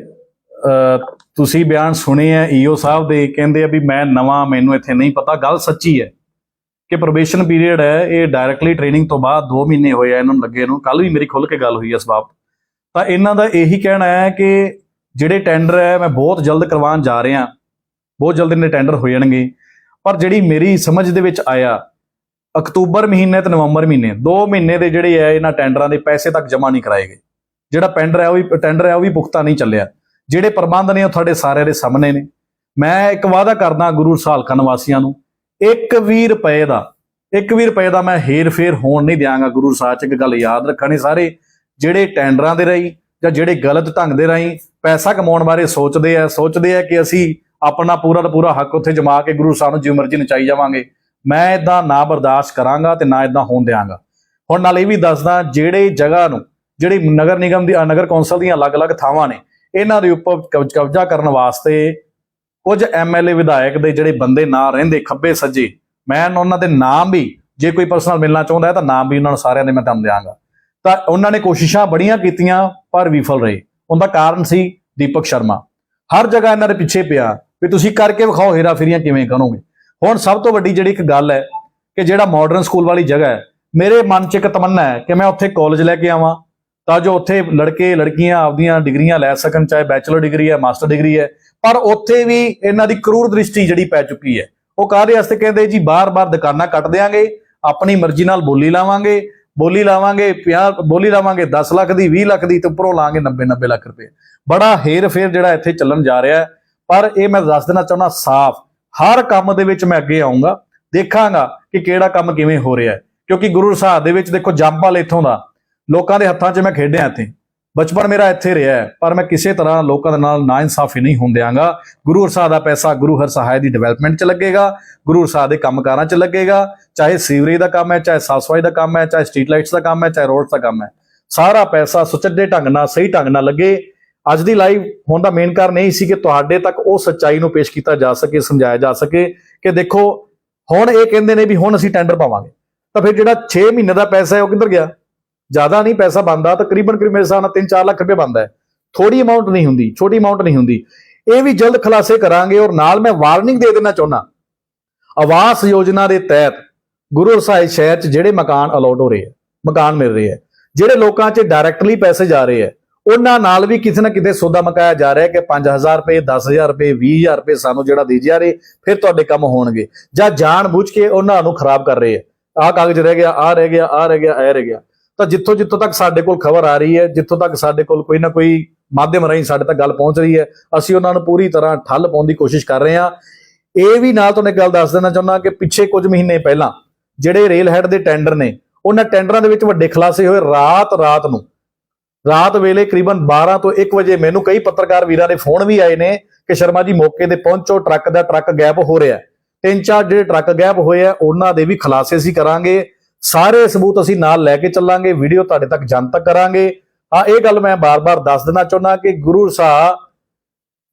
ਤੁਸੀਂ ਬਿਆਨ ਸੁਣੇ ਆ ਈਓ ਸਾਹਿਬ ਦੇ ਕਹਿੰਦੇ ਆ ਵੀ ਮੈਂ ਨਵਾਂ ਮੈਨੂੰ ਇੱਥੇ ਨਹੀਂ ਪਤਾ ਗੱਲ ਸੱਚੀ ਹੈ ਕਿ ਪ੍ਰੋਬੇਸ਼ਨ ਪੀਰੀਅਡ ਹੈ ਇਹ ਡਾਇਰੈਕਟਲੀ ਟ੍ਰੇਨਿੰਗ ਤੋਂ ਬਾਅਦ 2 ਮਹੀਨੇ ਹੋਏ ਆ ਇਹਨਾਂ ਨੂੰ ਲੱਗੇ ਨੂੰ ਕੱਲ ਵੀ ਮੇਰੀ ਖੁੱਲ ਕੇ ਗੱਲ ਹੋਈ ਇਸ ਬਾਬਤ ਤਾਂ ਇਹਨਾਂ ਦਾ ਇਹੀ ਕਹਿਣਾ ਹੈ ਕਿ ਜਿਹੜੇ ਟੈਂਡਰ ਹੈ ਮੈਂ ਬਹੁਤ ਜਲਦ ਕਰਵਾਉਣ ਜਾ ਰਿਹਾ ਬਹੁਤ ਜਲਦ ਇਹਨੇ ਟੈਂਡਰ ਹੋ ਜਾਣਗੇ। ਪਰ ਜਿਹੜੀ ਮੇਰੀ ਸਮਝ ਦੇ ਵਿੱਚ ਆਇਆ, ਅਕਤੂਬਰ ਮਹੀਨੇ ਤੇ ਨਵੰਬਰ ਮਹੀਨੇ 2 ਮਹੀਨੇ ਦੇ ਜਿਹੜੇ ਹੈ ਇਹਨਾਂ ਟੈਂਡਰਾਂ ਦੇ ਪੈਸੇ ਤੱਕ ਜਮ੍ਹਾਂ ਨਹੀਂ ਕਰਾਏ ਗਏ। ਜਿਹੜਾ ਟੈਂਡਰ ਹੈ ਉਹ ਵੀ, ਟੈਂਡਰ ਹੈ ਉਹ ਵੀ ਪੁਖਤਾ ਨਹੀਂ ਚੱਲਿਆ। ਜਿਹੜੇ ਪ੍ਰਬੰਧ ਨੇ ਉਹ ਤੁਹਾਡੇ ਸਾਰਿਆਂ ਦੇ ਸਾਹਮਣੇ ਨੇ। ਮੈਂ ਇੱਕ ਵਾਅਦਾ ਕਰਦਾ ਗੁਰੂ ਸਾਲਖਾ ਨਿਵਾਸੀਆਂ ਨੂੰ, ਇੱਕ ਵੀ ਰੁਪਏ ਦਾ, ਇੱਕ ਵੀ ਰੁਪਏ ਦਾ ਮੈਂ ਹੇਰ ਫੇਰ ਹੋਣ ਨਹੀਂ ਦਿਆਂਗਾ। ਗੁਰੂ ਸਾਹਿਬ ਚ ਇੱਕ ਗੱਲ ਯਾਦ ਰੱਖਣੀ ਸਾਰੇ, ਜਿਹੜੇ ਟੈਂਡਰਾਂ ਦੇ ਰਾਹੀਂ ਜਾਂ ਜਿਹੜੇ ਗਲਤ ਢੰਗ ਦੇ ਰਾਹੀਂ ਪੈਸਾ ਕਮਾਉਣ ਬਾਰੇ ਸੋਚਦੇ ਆ ਸੋਚਦੇ ਆ ਕਿ ਅਸੀਂ ਆਪਣਾ ਪੂਰਾ ਦਾ ਪੂਰਾ ਹੱਕ ਉੱਥੇ ਜਮਾ ਕੇ ਗੁਰੂ ਸਾਹਿਬ ਨੂੰ ਜਿਵੇਂ ਮਰਜ਼ੀ ਨਚਾਈ ਜਾਵਾਂਗੇ। ਮੈਂ ਇਦਾਂ ਨਾ ਬਰਦਾਸ਼ਤ ਕਰਾਂਗਾ ਤੇ ਨਾ ਇਦਾਂ ਹੋਣ ਦਿਆਂਗਾ। ਹੁਣ ਨਾਲ ਇਹ ਵੀ ਦੱਸਦਾ, ਜਿਹੜੇ ਜਗ੍ਹਾ ਨੂੰ, ਜਿਹੜੀ ਨਗਰ ਨਿਗਮ ਦੀ ਨਗਰ ਕੌਂਸਲ ਦੀਆਂ ਅਲੱਗ-ਅਲੱਗ ਥਾਵਾਂ ਨੇ, ਇਹਨਾਂ ਦੇ ਉੱਪਰ ਕਬਜ਼- ਕਬਜ਼ਾ ਕਰਨ ਵਾਸਤੇ ਕੁਝ ਐਮਐਲਏ ਵਿਧਾਇਕ ਦੇ ਜਿਹੜੇ ਬੰਦੇ ਨਾ ਰਹਿੰਦੇ, ਖੱਬੇ ਸੱਜੇ, ਮੈਂ ਉਹਨਾਂ ਦੇ ਨਾਮ ਵੀ, ਜੇ ਕੋਈ ਪਰਸਨਲ ਮਿਲਣਾ ਚਾਹੁੰਦਾ ਹੈ ਤਾਂ ਨਾਮ ਵੀ ਉਹਨਾਂ ਨੂੰ ਸਾਰਿਆਂ ਦੇ ਮੈਂ ਤੁਹਾਨੂੰ ਦਿਆਂਗਾ। ਤਾਂ ਉਹਨਾਂ ਨੇ ਕੋਸ਼ਿਸ਼ਾਂ ਬੜੀਆਂ ਕੀਤੀਆਂ, ਪਰ ਵਿਫਲ ਰਹੇ। ਉਹਦਾ ਕਾਰਨ ਸੀ ਦੀਪਕ ਸ਼ਰਮਾ। ਹਰ ਜਗ੍ਹਾ ਇਹਨਾਂ ਦੇ ਪਿੱਛੇ ਪਿਆ। ਵੀ ਤੁਸੀਂ ਕਰਕੇ ਵਿਖਾਓ ਹੇਰਾ ਫੇਰੀਆਂ ਕਿਵੇਂ ਕਰੋਗੇ। ਹੁਣ ਸਭ ਤੋਂ ਵੱਡੀ ਜਿਹੜੀ ਇੱਕ ਗੱਲ ਹੈ ਕਿ ਜਿਹੜਾ ਮਾਡਰਨ ਸਕੂਲ ਵਾਲੀ ਜਗ੍ਹਾ ਹੈ, ਮੇਰੇ ਮਨ 'ਚ ਇੱਕ ਤਮੰਨਾ ਹੈ ਕਿ ਮੈਂ ਉੱਥੇ ਕਾਲਜ ਲੈ ਕੇ ਆਵਾਂ, ਤਾਂ ਜੋ ਉੱਥੇ ਲੜਕੇ, ਲੜਕੀਆਂ ਆਪਦੀਆਂ ਡਿਗਰੀਆਂ ਲੈ ਸਕਣ, ਚਾਹੇ ਬੈਚਲਰ ਡਿਗਰੀ ਹੈ ਮਾਸਟਰ ਡਿਗਰੀ ਹੈ, ਪਰ ਉੱਥੇ ਵੀ ਇਹਨਾਂ ਦੀ ਕਰੂਰ ਦ੍ਰਿਸ਼ਟੀ ਜਿਹੜੀ ਪੈ ਚੁੱਕੀ ਹੈ। ਉਹ ਕਾਹਦੇ ਵਾਸਤੇ ਕਹਿੰਦੇ, ਜੀ ਬਾਰ-ਬਾਰ ਦੁਕਾਨਾਂ ਕੱਟ ਦਿਆਂਗੇ, ਆਪਣੀ ਮਰਜ਼ੀ ਨਾਲ ਬੋਲੀ ਲਾਵਾਂਗੇ ਬੋਲੀ ਲਾਵਾਂਗੇ 50 ਬੋਲੀ ਲਾਵਾਂਗੇ 10 ਲੱਖ ਦੀ 20 ਲੱਖ ਦੀ ਤੇ ਉੱਪਰੋਂ ਲਾਵਾਂਗੇ 90 90 ਲੱਖ ਰੁਪਏ। ਬੜਾ ਹੇਰ ਫੇਰ ਜਿਹੜਾ ਇੱਥੇ ਚੱਲਣ ਜਾ ਰਿਹਾ ਹੈ। ਪਰ ਇਹ ਮੈਂ ਦੱਸ ਦੇਣਾ ਚਾਹੁੰਦਾ ਸਾਫ਼ ਹਰ ਕੰਮ ਦੇ ਵਿੱਚ ਮੈਂ ਅੱਗੇ ਆਉਂਗਾ ਦੇਖਾਂਗਾ ਕਿ ਕਿਹੜਾ ਕੰਮ ਕਿਵੇਂ ਹੋ ਰਿਹਾ ਹੈ। ਕਿਉਂਕਿ ਗੁਰੂ ਸਾਹਿਬ ਦੇ ਵਿੱਚ ਦੇਖੋ ਜੰਪਾਲ ਇੱਥੋਂ ਦਾ ਲੋਕਾਂ ਦੇ ਹੱਥਾਂ 'ਚ ਮੈਂ ਖੇਡਿਆ ਇੱਥੇ। ਬਚਪਨ ਮੇਰਾ ਇੱਥੇ ਰਿਹਾ ਹੈ, ਪਰ ਮੈਂ ਕਿਸੇ ਤਰ੍ਹਾਂ ਲੋਕਾਂ ਦੇ ਨਾਲ ਨਾ ਇਨਸਾਫੀ ਨਹੀਂ ਹੋਣ ਦਿਆਂਗਾ। ਗੁਰੂ ਸਾਹਿਬ ਦਾ ਪੈਸਾ ਗੁਰੂ ਹਰ ਸਹਾਇ ਦੀ ਡਿਵੈਲਪਮੈਂਟ 'ਚ ਲੱਗੇਗਾ ਗੁਰੂ ਸਾਹਿਬ ਦੇ ਕੰਮਕਾਰਾਂ 'ਚ ਲੱਗੇਗਾ। ਚਾਹੇ ਸੀਵਰੇਜ ਦਾ ਕੰਮ ਹੈ ਚਾਹੇ ਸਾਫ਼ ਸਫ਼ਾਈ ਦਾ ਕੰਮ ਹੈ ਚਾਹੇ ਸਟਰੀਟ ਲਾਈਟਸ ਦਾ ਕੰਮ ਹੈ ਚਾਹੇ ਰੋਡਸ ਦਾ ਕੰਮ ਹੈ। ਸਾਰਾ ਪੈਸਾ ਸੁਚੱਜੇ ਢੰਗ ਨਾਲ ਸਹੀ ਢੰਗ ਨਾਲ ਲੱਗੇ ਅੱਜ ਦੀ ਲਾਈਵ ਹੋਣ ਦਾ ਮੇਨ ਕਾਰਨ ਇਹ ਸੀ ਕਿ ਤੁਹਾਡੇ ਤੱਕ ਉਹ ਸੱਚਾਈ ਨੂੰ ਪੇਸ਼ ਕੀਤਾ ਜਾ ਸਕੇ, ਸਮਝਾਇਆ ਜਾ ਸਕੇ ਕਿ ਦੇਖੋ, ਹੁਣ ਇਹ ਕਹਿੰਦੇ ਨੇ ਵੀ ਹੁਣ ਅਸੀਂ ਟੈਂਡਰ ਪਾਵਾਂਗੇ। ਤਾਂ ਫਿਰ ਜਿਹੜਾ 6 ਮਹੀਨੇ ਦਾ ਪੈਸਾ ਹੈ ਉਹ ਕਿੱਧਰ ਗਿਆ? ਜ਼ਿਆਦਾ ਨਹੀਂ ਪੈਸਾ ਬੰਦਾ ਤਕਰੀਬਨ ਕਰੀਬ ਮੇਰੇ ਹਿਸਾਬ ਨਾਲ 3-4 ਲੱਖ ਰੁਪਏ ਬੰਦਾ ਹੈ। ਥੋੜੀ ਅਮਾਉਂਟ ਨਹੀਂ ਹੁੰਦੀ, ਛੋਟੀ ਅਮਾਉਂਟ ਨਹੀਂ ਹੁੰਦੀ। ਇਹ ਵੀ ਜਲਦ ਖੁਲਾਸੇ ਕਰਾਂਗੇ ਔਰ ਨਾਲ ਮੈਂ ਵਾਰਨਿੰਗ ਦੇ ਦੇਣਾ ਚਾਹੁੰਦਾ। ਆਵਾਸ ਯੋਜਨਾ ਦੇ ਤਹਿਤ ਗੁਰੂ ਸਾਹਿਬ ਸ਼ਹਿਰ 'ਚ ਜਿਹੜੇ ਮਕਾਨ ਅਲਾਟ ਹੋ ਰਹੇ ਆ ਮਕਾਨ ਮਿਲ ਰਹੇ ਆ ਜਿਹੜੇ ਲੋਕਾਂ 'ਚ ਡਾਇਰੈਕਟਲੀ ਪੈਸੇ ਜਾ ਰਹੇ ਆ ਉਹਨਾਂ ਨਾਲ ਵੀ ਕਿਸੇ ਨਾ ਕਿਤੇ ਸੌਦਾ ਮਕਾਇਆ ਜਾ ਰਿਹਾ ਕਿ 5000 ਰੁਪਏ 10000 ਰੁਪਏ 20000 ਰੁਪਏ ਸਾਨੂੰ ਜਿਹੜਾ ਦੇ ਜਾ ਰਹੇ, ਫਿਰ ਤੁਹਾਡੇ ਕੰਮ ਹੋਣਗੇ। ਜਾਂ ਜਾਣ ਬੁੱਝ ਕੇ ਉਹਨਾਂ ਨੂੰ ਖਰਾਬ ਕਰ ਰਹੇ ਆ। ਆਹ ਕਾਗਜ਼ ਰਹਿ ਗਿਆ, ਆਹ ਰਹਿ ਗਿਆ, ਆਹ ਰਹਿ ਗਿਆ, ਇਹ ਰਹਿ ਗਿਆ। ਤਾਂ ਜਿੱਥੋਂ ਜਿੱਥੋਂ ਤੱਕ ਸਾਡੇ ਕੋਲ ਖਬਰ ਆ ਰਹੀ ਹੈ, ਜਿੱਥੋਂ ਤੱਕ ਸਾਡੇ ਕੋਲ ਕੋਈ ਨਾ ਕੋਈ ਮਾਧਿਅਮ ਰਾਹੀਂ ਸਾਡੇ ਤੱਕ ਗੱਲ ਪਹੁੰਚ ਰਹੀ ਹੈ, ਅਸੀਂ ਉਹਨਾਂ ਨੂੰ ਪੂਰੀ ਤਰ੍ਹਾਂ ਠੱਲ ਪਾਉਣ ਦੀ ਕੋਸ਼ਿਸ਼ ਕਰ ਰਹੇ ਹਾਂ। ਇਹ ਵੀ ਨਾਲ ਤੁਹਾਨੂੰ ਇੱਕ ਗੱਲ ਦੱਸ ਦੇਣਾ ਚਾਹੁੰਦਾ ਕਿ ਪਿੱਛੇ ਕੁਝ ਮਹੀਨੇ ਪਹਿਲਾਂ ਜਿਹੜੇ ਰੇਲ ਹੈਡ ਦੇ ਟੈਂਡਰ ਨੇ, ਉਹਨਾਂ ਟੈਂਡਰਾਂ ਦੇ ਵਿੱਚ ਵੱਡੇ ਖੁਲਾਸੇ ਹੋਏ ਰਾਤ ਰਾਤ ਨੂੰ। ਰਾਤ ਵੇਲੇ ਕਰੀਬਨ 12 ਤੋਂ 1 ਵਜੇ ਮੈਨੂੰ ਕਈ ਪੱਤਰਕਾਰ ਵੀਰਾਂ ਦੇ ਫੋਨ ਵੀ ਆਏ ਨੇ ਕਿ ਸ਼ਰਮਾ ਜੀ ਮੌਕੇ ਤੇ ਪਹੁੰਚੋ, ਟਰੱਕ ਦਾ ਟਰੱਕ ਗੈਪ ਹੋ ਰਿਹਾ ਤਿੰਨ ਚਾਰ ਜਿਹੜੇ ਟਰੱਕ ਗੈਪ ਹੋਏ ਆ, ਉਹਨਾਂ ਦੇ ਵੀ ਖੁਲਾਸੇ ਅਸੀਂ ਕਰਾਂਗੇ। ਸਾਰੇ ਸਬੂਤ ਅਸੀਂ ਨਾਲ ਲੈ ਕੇ ਚੱਲਾਂਗੇ, ਵੀਡੀਓ ਤੁਹਾਡੇ ਤੱਕ ਜਨਤਕ ਕਰਾਂਗੇ। ਹਾਂ ਇਹ ਗੱਲ ਮੈਂ ਬਾਰ-ਬਾਰ ਦੱਸ ਦੇਣਾ ਚਾਹੁੰਦਾ ਕਿ ਗੁਰੂ ਸਾਹਿਬ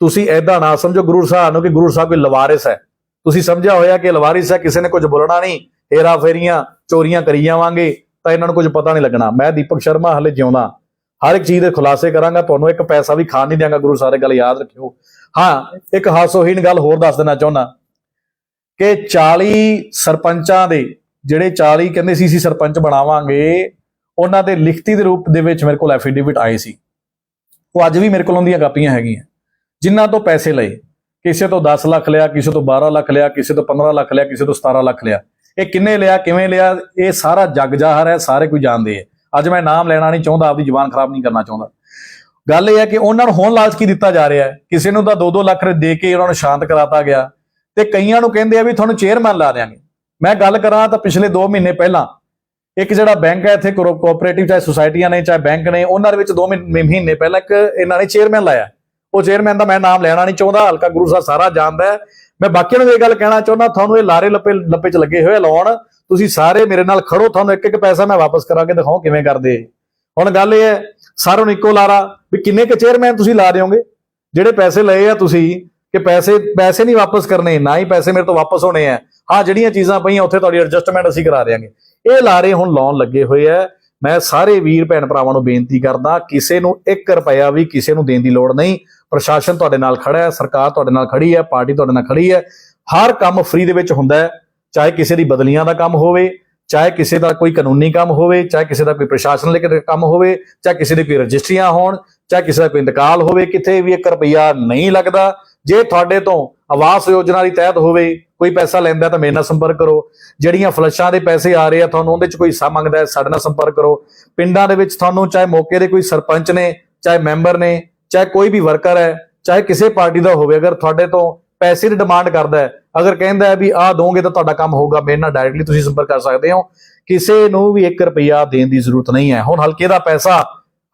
ਤੁਸੀਂ ਐਦਾਂ ਨਾ ਸਮਝੋ ਗੁਰੂ ਸਾਹਿਬ ਨੂੰ ਕਿ ਗੁਰੂ ਸਾਹਿਬ ਕੋਈ ਲਵਾਰਿਸ ਹੈ। ਤੁਸੀਂ ਸਮਝਿਆ ਹੋਇਆ ਕਿ ਲਵਾਰਿਸ ਹੈ, ਕਿਸੇ ਨੇ ਕੁਝ ਬੋਲਣਾ ਨਹੀਂ। ਹੇਰਾ ਫੇਰੀਆਂ ਚੋਰੀਆਂ ਕਰੀ ਜਾਵਾਂਗੇ, ਤਾਂ ਇਹਨਾਂ ਨੂੰ ਕੁਝ ਪਤਾ ਨਹੀਂ ਲੱਗਣਾ। ਮੈਂ ਦੀਪਕ ਸ਼ਰਮਾ, ਹਲੇ ਜਿਉਂਦਾ। ਹਰ ਇੱਕ ਚੀਜ਼ ਦੇ ਖੁਲਾਸੇ ਕਰਾਂਗਾ, ਤੁਹਾਨੂੰ ਇੱਕ ਪੈਸਾ ਵੀ ਖਾਣ ਨਹੀਂ ਦਿਆਂਗਾ, ਗੁਰੂ ਸਾਰੇ ਗੱਲ ਯਾਦ ਰੱਖਿਓ। ਹਾਂ, ਇੱਕ ਹਾਸੋਹੀਣ ਗੱਲ ਹੋਰ ਦੱਸ ਦੇਣਾ ਚਾਹੁੰਦਾ ਕਿ 40 ਸਰਪੰਚਾਂ ਦੇ ਜਿਹੜੇ 40 ਕਹਿੰਦੇ ਸੀ ਸੀ ਸਰਪੰਚ ਬਣਾਵਾਂਗੇ, ਉਹਨਾਂ ਦੇ ਲਿਖਤੀ ਦੇ ਰੂਪ ਦੇ ਵਿੱਚ ਮੇਰੇ ਕੋਲ ਐਫੀਡੇਵਿਟ ਆਏ ਸੀ। ਉਹ ਅੱਜ ਵੀ ਮੇਰੇ ਕੋਲ ਉਹਦੀਆਂ ਕਾਪੀਆਂ ਹੈਗੀਆਂ। ਜਿਨ੍ਹਾਂ ਤੋਂ ਪੈਸੇ ਲਏ, ਕਿਸੇ ਤੋਂ 10 ਲੱਖ ਲਿਆ, ਕਿਸੇ ਤੋਂ 12 ਲੱਖ ਲਿਆ, ਕਿਸੇ ਤੋਂ 15 ਲੱਖ ਲਿਆ, ਕਿਸੇ ਤੋਂ 17 ਲੱਖ ਲਿਆ। ਇਹ ਕਿੰਨੇ ਲਿਆ, ਕਿਵੇਂ ਲਿਆ, ਇਹ ਸਾਰਾ ਜੱਗ ਜ਼ਾਹਰ ਹੈ, ਸਾਰੇ ਕੋਈ ਜਾਣਦੇ ਹੈ ਅੱਜ ਮੈਂ ਨਾਮ ਲੈਣਾ ਨਹੀਂ ਚਾਹੁੰਦਾ, ਆਪਦੀ ਜ਼ੁਬਾਨ ਖਰਾਬ ਨਹੀਂ ਕਰਨਾ ਚਾਹੁੰਦਾ। ਗੱਲ ਇਹ ਹੈ ਕਿ ਉਹਨਾਂ ਨੂੰ ਹੁਣ ਲਾਲਚ ਕੀ ਦਿੱਤਾ ਜਾ ਰਿਹਾ ਹੈ? ਕਿਸੇ ਨੂੰ ਤਾਂ 2-2 ਲੱਖ ਰੁਪਏ ਦੇ ਕੇ ਉਹਨਾਂ ਨੂੰ ਸ਼ਾਂਤ ਕਰਾਤਾ ਗਿਆ ਤੇ ਕਈਆਂ ਨੂੰ ਕਹਿੰਦੇ ਆ ਵੀ ਤੁਹਾਨੂੰ ਚੇਅਰਮੈਨ ਲਾ ਦਿਆਂਗੇ। ਮੈਂ ਗੱਲ ਕਰਾਂ ਤਾਂ ਪਿਛਲੇ 2 ਮਹੀਨੇ ਪਹਿਲਾਂ, ਇੱਕ ਜਿਹੜਾ ਬੈਂਕ ਹੈ, ਇੱਥੇ ਕੋਰੋ- ਕੋਆਪਰੇਟਿਵ ਚਾਹੇ ਸੁਸਾਇਟੀਆਂ ਨੇ, ਚਾਹੇ ਬੈਂਕ ਨੇ, ਉਹਨਾਂ ਦੇ ਵਿੱਚ 2 ਮਹੀਨੇ ਪਹਿਲਾਂ ਇੱਕ ਇਹਨਾਂ ਨੇ ਚੇਅਰਮੈਨ ਲਾਇਆ। ਉਹ ਚੇਅਰਮੈਨ ਦਾ ਮੈਂ ਨਾਮ ਲੈਣਾ ਨਹੀਂ ਚਾਹੁੰਦਾ, ਹਲਕਾ ਗੁਰੂ ਸਾਹਿਬ ਸਾਰਾ ਜਾਣਦਾ ਹੈ। ਮੈਂ ਬਾਕੀਆਂ ਨੂੰ ਇਹ ਗੱਲ ਕਹਿਣਾ ਚਾਹੁੰਦਾ, ਤੁਹਾਨੂੰ ਇਹ ਲਾਰੇ ਲੱਪੇ ਲੱਪੇ ਚ ਲੱਗੇ ਹੋਏ ਲਾਉਣ। ਤੁਸੀਂ ਸਾਰੇ ਮੇਰੇ ਨਾਲ ਖੜੋ, ਤੁਹਾਨੂੰ ਇੱਕ ਇੱਕ ਪੈਸਾ ਮੈਂ ਵਾਪਸ ਕਰਾ ਕੇ ਦਿਖਾਉ ਕਿਵੇਂ ਕਰਦੇ ਹੁਣ ਗੱਲ ਇਹ ਹੈ ਸਾਰਿਆਂ ਨੂੰ ਇੱਕੋ ਲਾਰਾ, ਵੀ ਕਿੰਨੇ ਕੁ ਚੇਅਰਮੈਨ ਤੁਸੀਂ ਲਾ ਰਹੇ ਹੋਗੇ ਜਿਹੜੇ ਪੈਸੇ ਲਏ ਆ ਤੁਸੀਂ, ਕਿ ਪੈਸੇ ਪੈਸੇ ਨਹੀਂ ਵਾਪਸ ਕਰਨੇ, ਨਾ ਹੀ ਪੈਸੇ ਮੇਰੇ ਤੋਂ ਵਾਪਸ ਹੋਣੇ ਆ। ਹਾਂ ਜਿਹੜੀਆਂ ਚੀਜ਼ਾਂ ਪਈਆਂ, ਉੱਥੇ ਤੁਹਾਡੀ ਐਡਜਸਟਮੈਂਟ ਅਸੀਂ ਕਰਾ ਦੇਾਂਗੇ ਇਹ ਲਾਰੇ ਹੁਣ ਲਾਉਣ ਲੱਗੇ ਹੋਏ ਆ। ਮੈਂ ਸਾਰੇ ਵੀਰ ਭੈਣ ਭਰਾਵਾਂ ਨੂੰ ਬੇਨਤੀ ਕਰਦਾ, ਕਿਸੇ ਨੂੰ 1 ਰੁਪਇਆ ਵੀ ਕਿਸੇ ਨੂੰ ਦੇਣ ਦੀ ਲੋੜ ਨਹੀਂ। ਪ੍ਰਸ਼ਾਸਨ ਤੁਹਾਡੇ ਨਾਲ ਖੜਾ ਹੈ, ਸਰਕਾਰ ਤੁਹਾਡੇ ਨਾਲ ਖੜੀ ਹੈ, ਪਾਰਟੀ ਤੁਹਾਡੇ ਨਾਲ ਖੜੀ ਹੈ। ਹਰ ਕੰਮ ਫ੍ਰੀ ਦੇ ਵਿੱਚ ਹੁੰਦਾ ਹੈ। ਚਾਹੇ ਕਿਸੇ ਦੀ ਬਦਲੀਆਂ ਦਾ ਕੰਮ ਹੋਵੇ, ਚਾਹੇ ਕਿਸੇ ਦਾ ਕੋਈ ਕਾਨੂੰਨੀ ਕੰਮ ਹੋਵੇ, ਚਾਹੇ ਕਿਸੇ ਦਾ ਕੋਈ ਪ੍ਰਸ਼ਾਸਨ ਲੈ ਕੇ ਕੰਮ ਹੋਵੇ, ਚਾਹੇ ਕਿਸੇ ਦੀ ਕੋਈ ਰਜਿਸਟਰੀਆਂ ਹੋਣ, ਚਾਹੇ ਕਿਸੇ ਦਾ ਕੋਈ ਇੰਤਕਾਲ ਹੋਵੇ ਕਿਤੇ ਵੀ 1 ਰੁਪਿਆ ਨਹੀਂ ਲੱਗਦਾ। ਜੇ ਤੁਹਾਡੇ ਤੋਂ ਆਵਾਸ ਯੋਜਨਾ ਦੀ ਤਹਿਤ ਹੋਵੇ, ਕੋਈ ਪੈਸਾ ਲੈਂਦਾ ਤਾਂ ਮੇਰੇ ਨਾਲ ਸੰਪਰਕ ਕਰੋ। ਜਿਹੜੀਆਂ ਫਲਸ਼ਾਂ ਦੇ ਪੈਸੇ ਆ ਰਹੇ ਆ, ਤੁਹਾਨੂੰ ਉਹਦੇ ਚ ਕੋਈ ਹਿੱਸਾ ਮੰਗਦਾ ਹੈ, ਸਾਡੇ ਨਾਲ ਸੰਪਰਕ ਕਰੋ। ਪਿੰਡਾਂ ਦੇ ਵਿੱਚ ਤੁਹਾਨੂੰ ਚਾਹੇ ਮੌਕੇ ਦੇ ਕੋਈ ਸਰਪੰਚ ਨੇ, ਚਾਹੇ ਮੈਂਬਰ ਨੇ, ਚਾਹੇ ਕੋਈ ਵੀ ਵਰਕਰ ਹੈ, ਚਾਹੇ ਕਿਸੇ ਪਾਰਟੀ ਦਾ ਹੋਵੇ, ਅਗਰ ਤੁਹਾਡੇ ਤੋਂ ਪੈਸੇ ਦੀ ਡਿਮਾਂਡ ਕਰਦਾ ਹੈ। ਅਗਰ ਕਹਿੰਦਾ ਹੈ ਵੀ ਆਹ ਦੋਗੇ ਤਾਂ ਤੁਹਾਡਾ ਕੰਮ ਹੋਊਗਾ ਮੇਰੇ ਨਾਲ ਡਾਇਰੈਕਟਲੀ ਤੁਸੀਂ ਸੰਪਰਕ ਕਰ ਸਕਦੇ ਹੋ। ਕਿਸੇ ਨੂੰ ਵੀ 1 ਰੁਪਿਆ ਦੇਣ ਦੀ ਜ਼ਰੂਰਤ ਨਹੀਂ ਹੈ। ਹੁਣ ਹਲਕੇ ਦਾ ਪੈਸਾ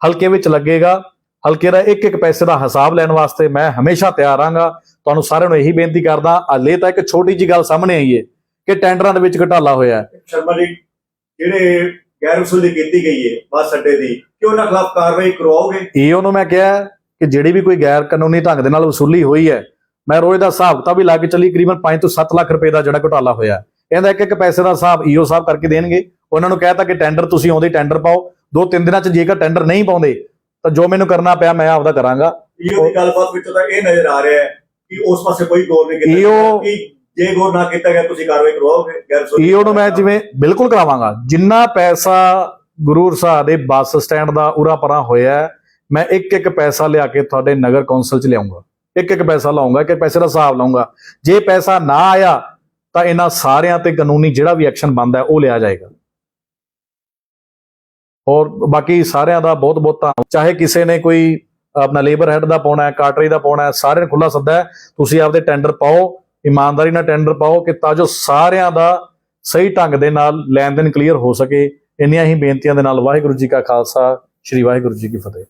ਹਲਕੇ ਵਿੱਚ ਲੱਗੇਗਾ। ਹਲਕੇ ਦਾ ਇੱਕ ਇੱਕ ਪੈਸੇ ਦਾ ਹਿਸਾਬ ਲੈਣ ਵਾਸਤੇ ਮੈਂ ਹਮੇਸ਼ਾ ਤਿਆਰ ਹਾਂਗਾ। ਤੁਹਾਨੂੰ ਸਾਰਿਆਂ ਨੂੰ ਇਹੀ ਬੇਨਤੀ ਕਰਦਾ ਹਲੇ ਤਾਂ ਇੱਕ ਛੋਟੀ ਜੀ ਗੱਲ ਸਾਹਮਣੇ ਆਈ ਹੈ ਕਿ ਟੈਂਡਰਾਂ ਦੇ ਵਿੱਚ ਘਟਾਲਾ ਹੋਇਆ ਹੈ। ਸ਼ਰਮਾ ਜੀ ਜਿਹੜੇ ਗੈਰ ਵਸੂਲੀ ਕੀਤੀ ਗਈ ਹੈ ਬੱਸ ਅੱਡੇ ਦੀ ਕਿ ਉਹਨਾਂ ਖਿਲਾਫ ਕਾਰਵਾਈ ਕਰਵਾਓਗੇ? ਇਹ ਉਹਨੂੰ ਮੈਂ ਕਿਹਾ ਕਿ ਜਿਹੜੀ ਵੀ ਕੋਈ ਗੈਰ ਕਾਨੂੰਨੀ ਢੰਗ ਦੇ ਨਾਲ ਵਸੂਲੀ ਹੋਈ ਹੈ ਮੈਂ ਰੋਜ਼ ਦਾ ਹਿਸਾਬ ਕਿਤਾਬ ਵੀ ਲਾ ਕੇ ਚੱਲੀ ਕਰੀਬਨ 5 ਤੋਂ 7 ਲੱਖ ਰੁਪਏ ਦਾ ਜਿਹੜਾ ਘੁਟਾਲਾ ਹੋਇਆ। ਇਹਦਾ ਇੱਕ ਇੱਕ ਪੈਸੇ ਦਾ ਹਿਸਾਬ ਈਓ ਸਾਹਿਬ ਕਰਕੇ ਦੇਣਗੇ। ਉਹਨਾਂ ਨੂੰ ਕਹਿਤਾ ਕਿ ਟੈਂਡਰ ਤੁਸੀਂ ਆਉਂਦੇ ਟੈਂਡਰ ਪਾਓ। ਦੋ ਤਿੰਨ ਦਿਨਾਂ ਚ ਜੇਕਰ ਟੈਂਡਰ ਨਹੀਂ ਪਾਉਂਦੇ ਤਾਂ ਜੋ ਮੈਨੂੰ ਕਰਨਾ ਪਿਆ ਮੈਂ ਆਪਦਾ ਕਰਾਂਗਾ। ਈਓ ਦੀ ਗੱਲਬਾਤ ਵਿੱਚੋਂ ਤਾਂ ਇਹ ਨਜ਼ਰ ਆ ਰਿਹਾ ਹੈ ਕਿ ਉਸ ਪਾਸੇ ਕੋਈ ਗੌਰ ਨਹੀਂ ਕੀਤਾ ਕਿ ਜੇ ਗੌਰ ਨਾ ਕੀਤਾ ਗਿਆ ਤੁਸੀਂ ਕਾਰਵਾਈ ਕਰਵਾਓਗੇ? ਗੈਰ ਸੋਚੀ ਈਓ ਨੂੰ ਮੈਂ ਜਿਵੇਂ ਬਿਲਕੁਲ ਕਰਾਵਾਂਗਾ। ਜਿੰਨਾ ਪੈਸਾ ਗੁਰੂ ਸਾਹਿਬ ਦੇ ਬੱਸ ਸਟੈਂਡ ਦਾ ਉਰਾ ਪਰਾਂ ਹੋਇਆ ਮੈਂ ਇੱਕ ਇੱਕ ਪੈਸਾ ਲਿਆ ਕੇ ਤੁਹਾਡੇ ਨਗਰ ਕੌਂਸਲ ਚ ਲਿਆਉਂਗਾ। ਇੱਕ ਇੱਕ ਪੈਸਾ ਲਾਉਂਗਾ ਕਿ ਪੈਸੇ ਦਾ ਹਿਸਾਬ ਲਾਉਂਗਾ। ਜੇ ਪੈਸਾ ਨਾ ਆਇਆ, ਤਾਂ ਇਹਨਾਂ ਸਾਰਿਆਂ ਤੇ ਕਾਨੂੰਨੀ ਜਿਹੜਾ ਵੀ ਐਕਸ਼ਨ ਬਣਦਾ ਉਹ ਲਿਆ ਜਾਏਗਾ। ਔਰ ਬਾਕੀ ਸਾਰਿਆਂ ਦਾ ਬਹੁਤ ਬਹੁਤ ਧੰਨਵਾਦ। ਚਾਹੇ ਕਿਸੇ ਨੇ ਕੋਈ ਆਪਣਾ ਲੇਬਰ ਹੈਡ ਦਾ ਪਾਉਣਾ ਹੈ ਕਾਟਰੀ ਦਾ ਪਾਉਣਾ ਹੈ, ਸਾਰਿਆਂ ਨੂੰ ਖੁੱਲਾ ਸੱਦਾ ਹੈ, ਤੁਸੀਂ ਆਪਦੇ ਟੈਂਡਰ ਪਾਓ, ਇਮਾਨਦਾਰੀ ਨਾਲ ਟੈਂਡਰ ਪਾਓ ਕਿ ਤਾਂ ਜੋ ਸਾਰਿਆਂ ਦਾ ਸਹੀ ਢੰਗ ਦੇ ਨਾਲ ਲੈਣ ਦੇਣ ਕਲੀਅਰ ਹੋ ਸਕੇ। ਇੰਨੀਆਂ ਹੀ ਬੇਨਤੀਆਂ ਦੇ ਨਾਲ ਵਾਹਿਗੁਰੂ ਜੀ ਕਾ ਖਾਲਸਾ, ਸ੍ਰੀ ਵਾਹਿਗੁਰੂ ਜੀ ਕੀ ਫਤਿਹ।